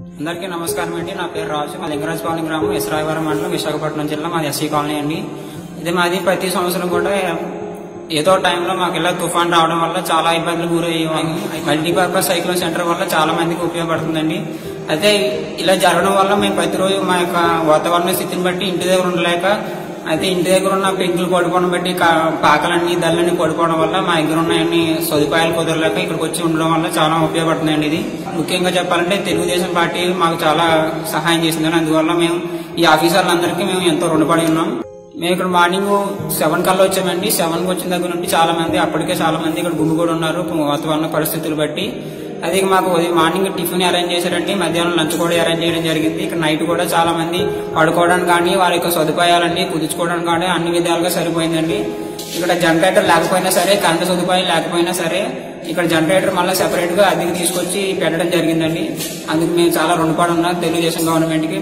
అందరికీ నమస్కారం అండి. నా పేరు రాజు. మా లింగరాజు కాలనీ గ్రామం ఇస్రాయవరం మండలం విశాఖపట్నం జిల్లా మాది ఎస్సీ కాలనీ అండి. ఇది మాది ప్రతి సంవత్సరం కూడా ఏదో టైంలో మాకు ఇలా తుఫాన్ రావడం వల్ల చాలా ఇబ్బందులు గురయ్యేవాళ్ళు. మల్టీపర్పస్ సైక్లోన్ సెంటర్ వల్ల చాలా మందికి ఉపయోగపడుతుందండి. అయితే ఇలా జరగడం వల్ల మేము ప్రతిరోజు మా యొక్క వాతావరణ స్థితిని బట్టి ఇంటి దగ్గర ఉండలేక అయితే ఇంటి దగ్గర ఉన్న పెంకులు పడిపోవడం బట్టి కా- పాకలన్నీ దళ్ళని పడిపోవడం వల్ల మా దగ్గర ఉన్న అన్ని సదుపాయాలు కుదరలేక ఇక్కడికి వచ్చి ఉండడం వల్ల చాలా ఉపయోగపడుతుందండి ఇది. ముఖ్యంగా చెప్పాలంటే తెలుగుదేశం పార్టీ మాకు చాలా సహాయం చేసిందని అందువల్ల మేము ఈ ఆఫీసర్లందరికీ మేము ఎంతో రుణపడి ఉన్నాం. మేము ఇక్కడ మార్నింగ్ సెవెన్ కల్లా వచ్చామండి. సెవెన్ వచ్చిన దగ్గర నుండి చాలా మంది అప్పటికే చాలా మంది ఇక్కడ గుమ్మి కూడా ఉన్నారు. వాతావరణ పరిస్థితులు బట్టి అది మాకు ఉదయం మార్నింగ్ టిఫిన్ అరేంజ్ చేశారండి మధ్యాహ్నం లంచ్ కూడా అరేంజ్ చేయడం జరిగింది. ఇక్కడ నైట్ కూడా చాలా మంది పడుకోవడానికి కానీ వారి యొక్క సదుపాయాలన్నీ కుదుర్చుకోవడానికి కానీ అన్ని విధాలుగా సరిపోయిందండి. ఇక్కడ జనరేటర్ లేకపోయినా సరే కరెంటు సదుపాయం లేకపోయినా సరే ఇక్కడ జనరేటర్ మళ్ళీ సెపరేట్గా అద్దెకి తీసుకొచ్చి పెట్టడం జరిగిందండి. అందుకు మేము చాలా రుణపడి ఉన్నాం తెలుగుదేశం గవర్నమెంట్కి